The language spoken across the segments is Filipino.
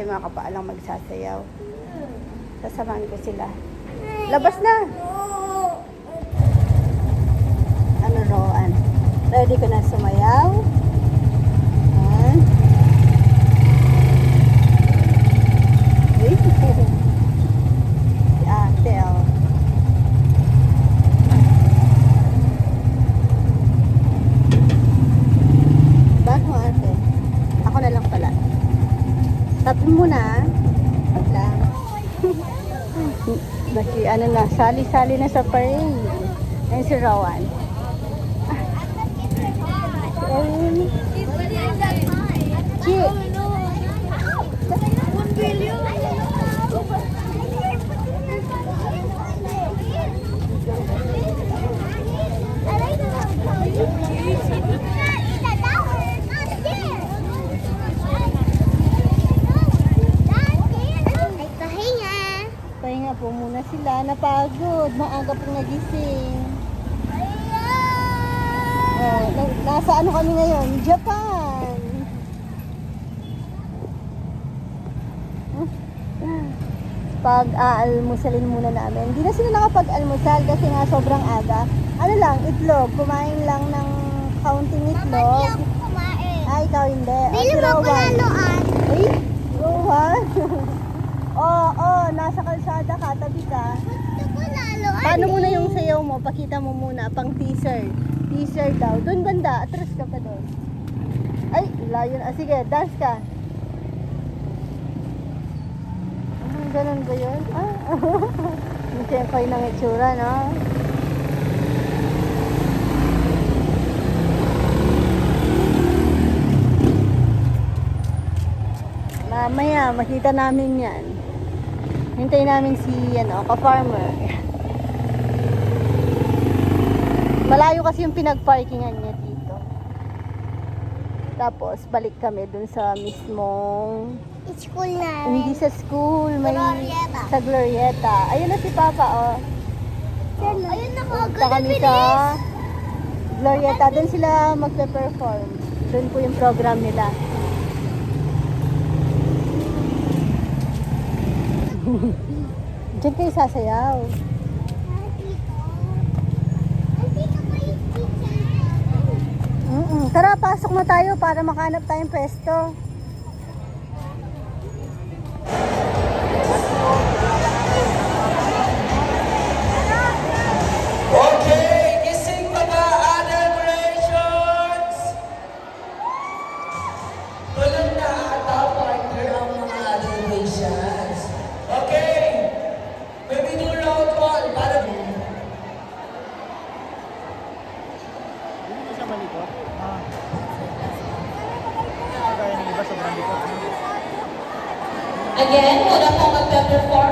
kasi mga kapaalang magsasayaw. Sasamahan ko sila. Labas na! Ano, Rowan? Ready ka na sumayaw? Ayan. Uy, si ate, oh. Bago ate. Ako na lang pala. Tabi mo na. Wait lang. Baki, ano na, sali-sali na sa parade. Ayun si Rowan. Ayun. Chi. Pahinga po muna sila. Napagod. Maaga pong nagising. Oh, na- nasa ano kami ngayon? Japan. Pag-aalmusalin muna namin. Hindi na sila nakapag-almusal kasi nga sobrang aga. Ano lang, itlog. Kumain lang ng counting itlog. Ay, ikaw hindi. O, si Rowan. Ay, Rowan. Oo, oh, nasa kalsada ka, tabi ka. Paano muna yung sayaw mo? Pakita mo muna, pang teaser. Teaser daw. Doon banda, atras ka pa doon. Ay, layo na. Ah, sige, dance ka. Ah, ganun ba yun? Ah, siyempre ng itsura, no? Mamaya, makita namin yan. Hintay namin si, ano, ka-farmer. Malayo kasi yung pinag-parkingan niya dito. Tapos, balik kami dun sa mismong... School na. Hindi sa school, may... Glorieta. Sa Glorieta. Ayun na si Papa, oh. Ayun na Punta kami sa Glorieta. Doon sila magpe-perform. Doon po yung program nila. Diyan kayo sasayaw. Tara, pasok na tayo para makahanap tayong pwesto. Again, muna po magpe-perform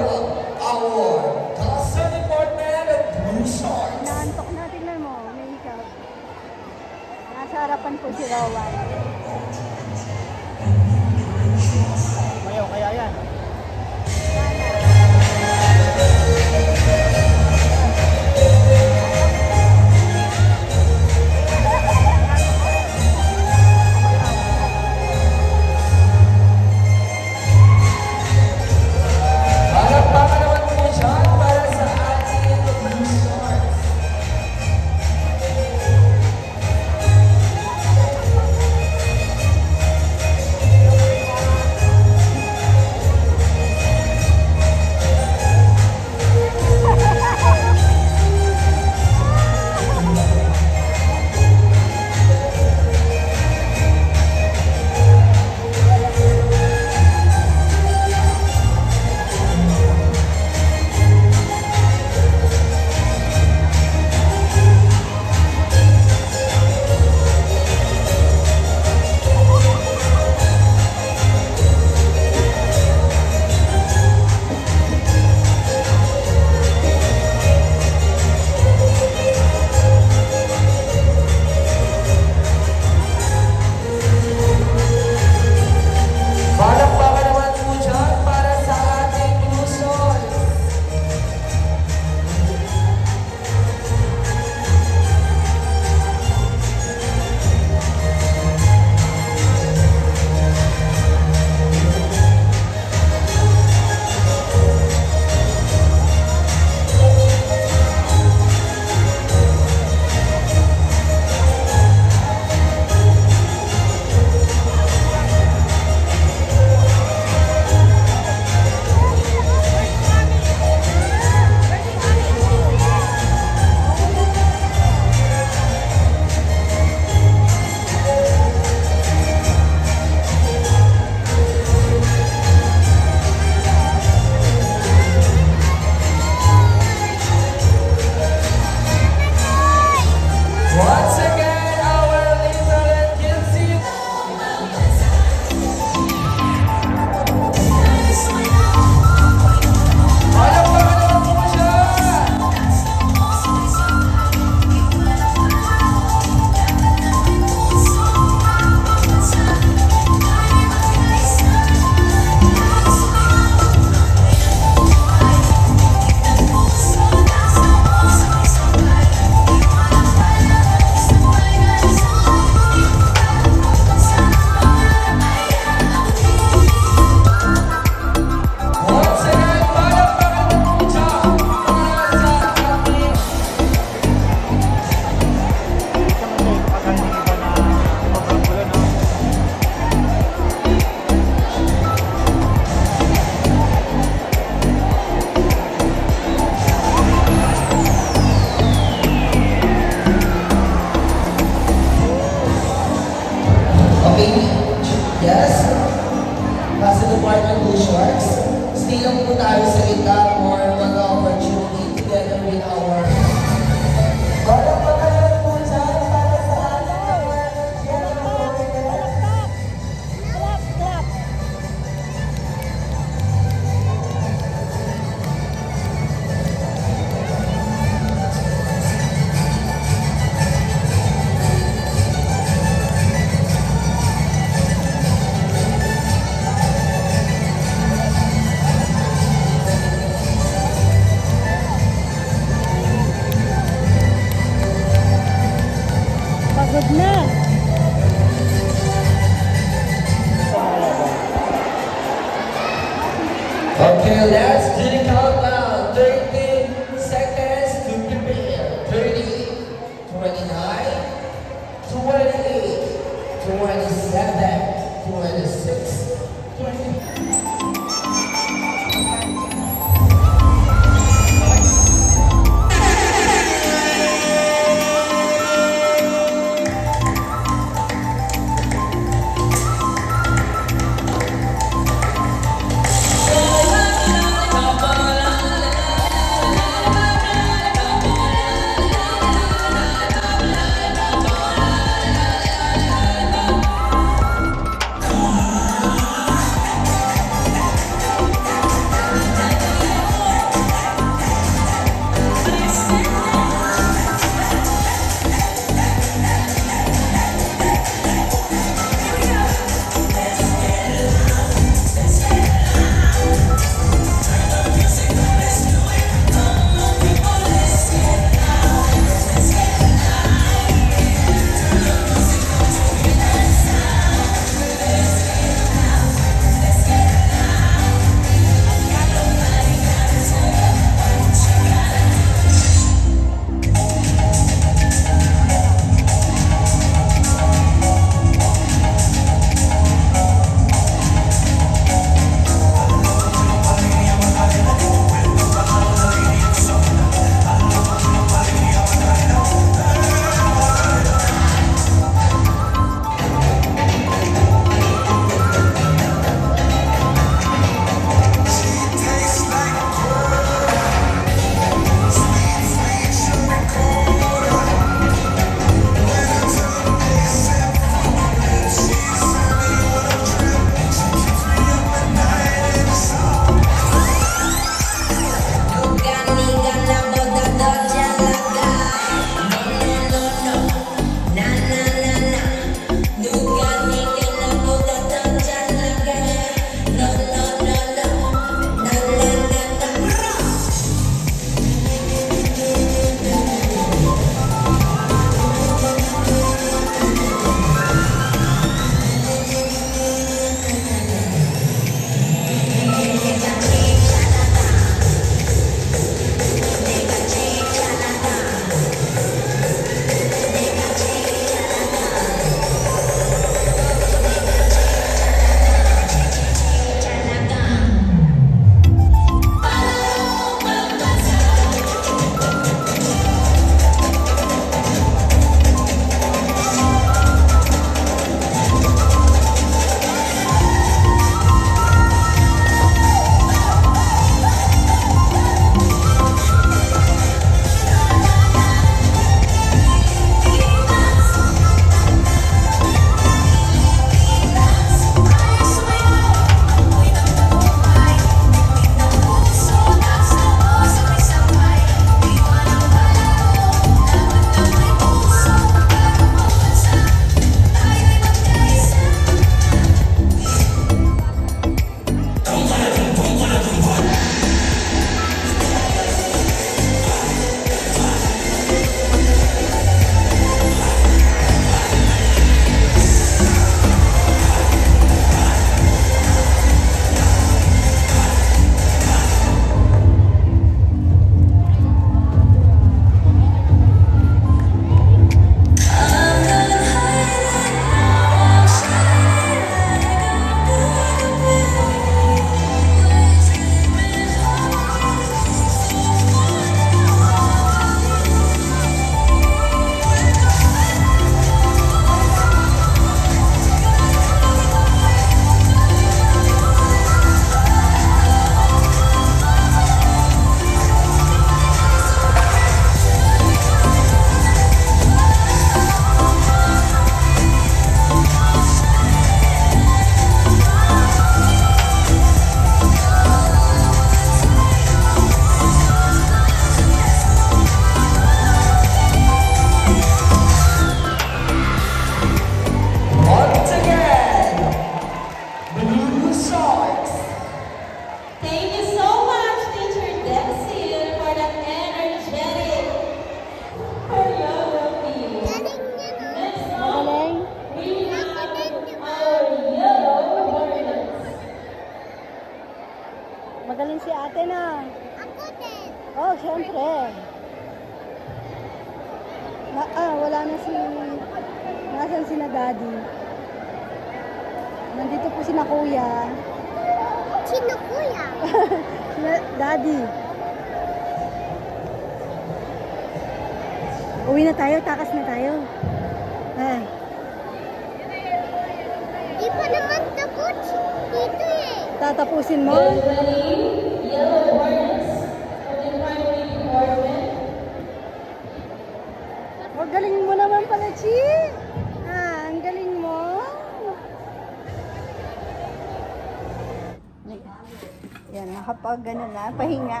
Nakapag ano na, pahinga.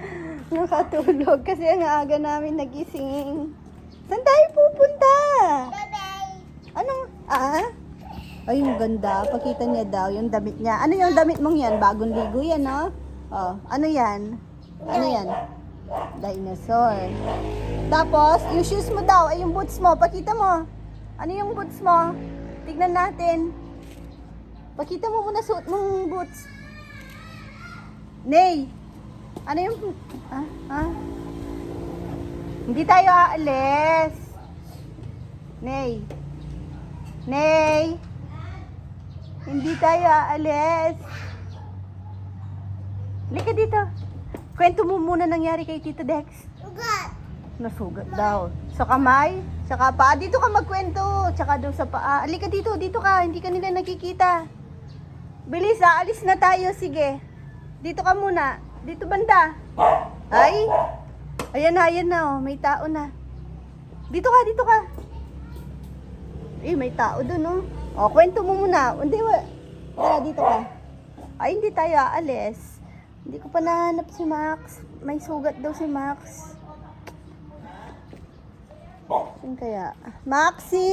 Nakatulog kasi ang aga namin nagising. Saan tayo pupunta? Bye-bye. Anong, ah? Ay, yung ganda. Pakita niya daw yung damit niya. Ano yung damit mong yan? Bagong ligo yan, no? Oh, ano yan? Ano yan? Dinosaur. Tapos, yung shoes mo daw, ay yung boots mo. Pakita mo. Ano yung boots mo? Tignan natin. Pakita mo muna suot mong boots. Nay, ano yung... Ah, ah? Hindi tayo aalis. Nay. Nay. Hindi tayo aalis. Halika dito. Kwento mo muna nangyari kay Tito Dex. Ugat. Nasugat daw. Sa kamay, sa paa. Dito ka magkwento. Tsaka doon sa paa. Halika dito, dito ka. Hindi ka nila nakikita. Bilis, aalis na tayo. Sige. Dito ka muna. Dito banda. Ay. Ayan na, ayan na. Oh. May tao na. Dito ka, dito ka. Eh, may tao doon, oh. O, kwento mo muna. Hindi, wa. Wala, dito ka. Ay, hindi tayo aalis. Hindi ko pa nahanap si Max. May sugat daw si Max. Saan kaya? Maxi!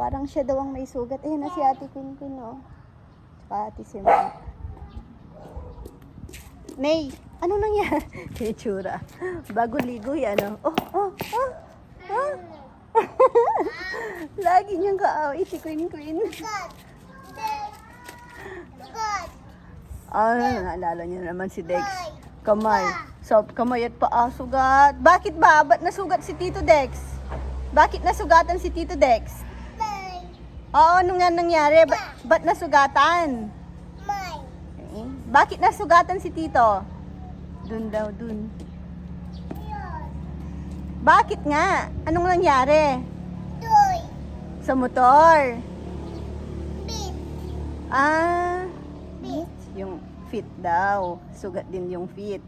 Parang siya daw ang may sugat. Eh, na si Ate Queen Queen, oh. Tsaka Ate Simon. Nay, ano nangyari? Kitsura. Bago ligo yan, oh. Oh, oh, oh. oh. Lagi niyang kaaway si Queen Queen. Ah, naalala niyo naman si Dex. Kamay. So, kamay at paa sugat. Bakit ba? Ba't nasugat si Tito Dex? Bakit nasugatan si Tito Dex? Oo, ano nga nangyari? Ba- ba't nasugatan? May. Eh, Bakit nasugatan si Tito? Dun daw, dun. Bakit nga? Anong nangyari? Toy. Sa motor. Bit. Ah, Bit. yung feet daw. Sugat din yung feet.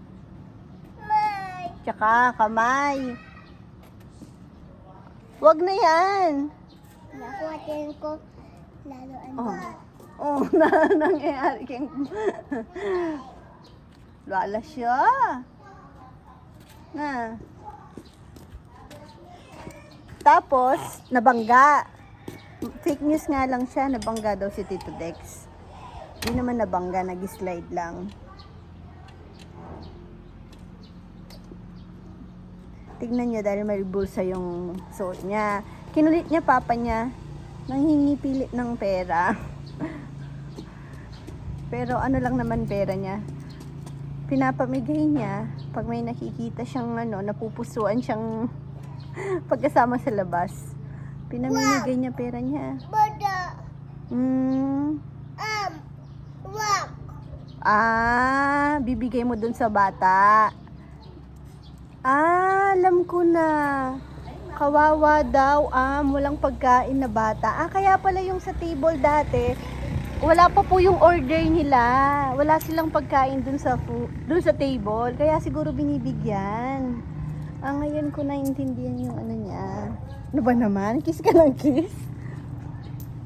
May. Tsaka kamay. Wag na yan. Nakuhatin ko lalo ang Oh. ugat. Oh, na nangyayari kay Lala siya. Na. Tapos, nabangga. Fake news nga lang siya, nabangga daw si Tito Dex. Hindi naman nabangga, nag-slide lang. Tignan niyo dahil may bulsa yung suot niya. Kinulit niya papa niya. Nanghingi pilit ng pera. Pero ano lang naman pera niya. Pinapamigay niya pag may nakikita siyang ano, napupusuan siyang pagkasama sa labas. Pinamimigay niya pera niya. Bada. Hmm. Am. Wak. Ah, bibigay mo dun sa bata. Ah, alam ko na. Kawawa daw, ah, walang pagkain na bata. Ah, kaya pala yung sa table dati, wala pa po yung order nila. Wala silang pagkain dun sa dun sa table, kaya siguro binibigyan. Ah, ngayon ko naintindihan yung ano niya. Ano ba naman? Kiss ka ng kiss?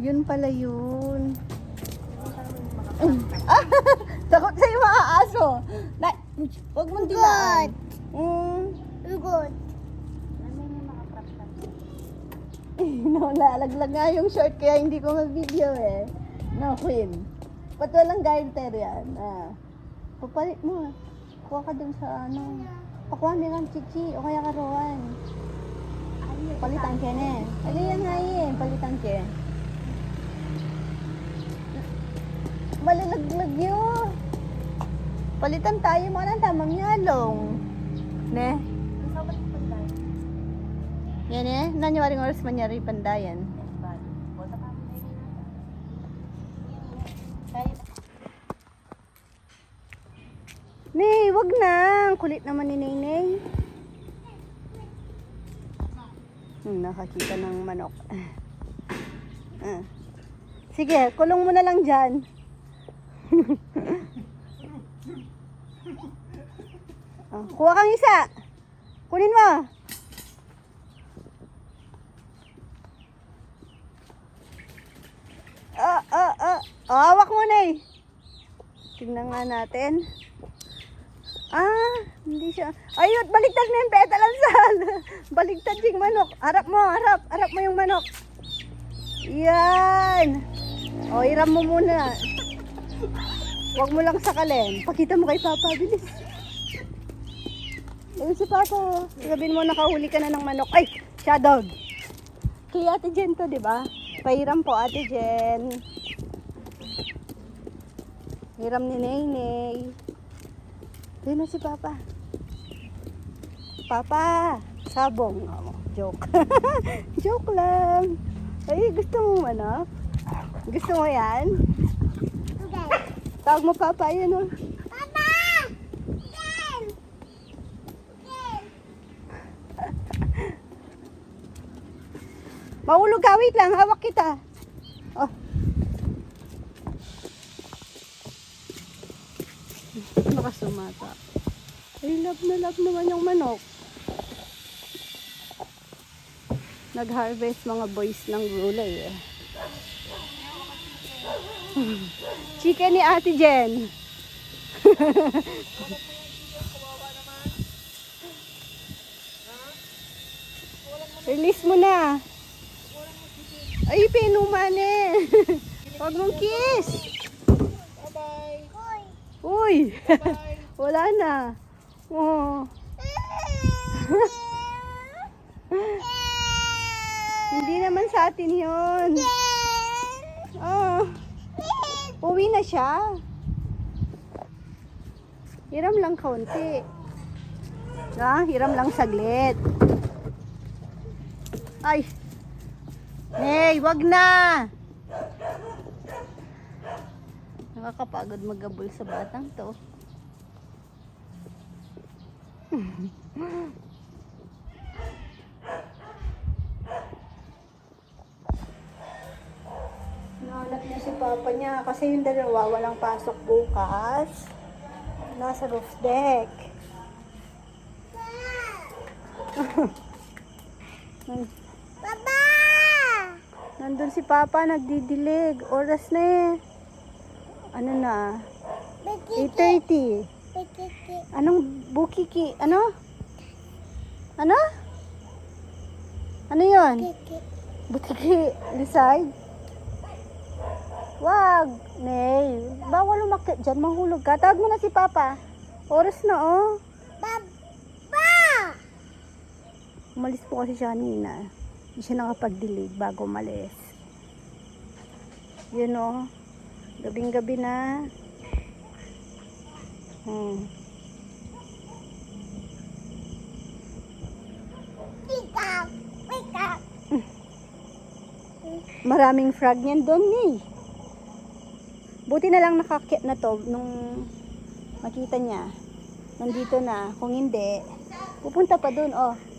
Yun pala yun. Ah, takot sa'yo mga aso. Na, huwag mong dilaan. Mm. Ugot. no, nalaglag nga yung short kaya hindi ko ma-video eh. No, Queen. Ba't walang garter yan? Ah. Papalit mo. Kuha ka dun sa ano. Pakuha nilang chichi o kaya karuan. Palitan ka na. Ano yan nga yun? Palitan ka. Malalaglag yun. Palitan tayo mga ng tamang yalong. Ne? Yan eh. Nanyawaring oras manyari pandayan. Nay, wag na. Kulit naman ni Naynay. Hmm, nakakita ng manok. Ah. Sige, kulong mo na lang dyan. Ah, kuha kang isa. Kunin mo. Ah, ah, ah. Oh, hawak mo eh. Tingnan nga natin. Ah, hindi siya. Ayun, baligtad na yung petal ang sal. baligtad yung manok. Harap mo, harap. Harap mo yung manok. Yan. O, iram mo muna. Huwag mo lang sakalin. Pakita mo kay Papa, bilis. Ayun si Papa. oh. Sabihin mo nakahuli ka na ng manok. Ay, shadow. Kay Ate Jen to, di ba? Pahiram po, Ate Jen. Hiram ni Naynay. Ayun na si Papa. Papa, sabong. Oh, joke. joke lang. Ay, gusto mo manok? Gusto mo yan? Okay. Tawag mo Papa, ayun oh. Papa! Ken! Ken! Mahulog ka, wait lang, hawak kita. Oh. Nakasumata. Ay, love na love naman yung manok. Nag-harvest mga boys ng gulay eh. Chicken ni Ate Jen. Release mo na. Ay, pinuman eh. Huwag mong kiss. Hoy! Uy. Wala na. Oh. Hindi naman sa atin yun. Oh. Uwi na siya. Hiram lang kaunti. Ha? Hiram lang saglit. Ay. Nay, wag na. Nakakapagod magabol sa batang to. Nahanap niya si papa niya kasi yung dalawa walang pasok bukas. Nasa roof deck. Papa! Nandun si papa nagdidilig. Oras na eh. Ano na? Bikiki! 8.30. Bikiki! Anong bukiki? Ano? Ano? Ano yon? Butiki. Decide? Wag. Nay. Bawal umakyat dyan. Mahulog ka. Tawag mo na si Papa. Oras na oh. Papa! Umalis po kasi siya kanina. Hindi siya nakapag-delete bago umalis. Yun oh. Gabing gabi na. Hmm. Wake up! Wake up! Maraming frog niyan doon eh. Buti na lang nakakyat na to nung makita niya. Nandito na. Kung hindi, pupunta pa doon oh.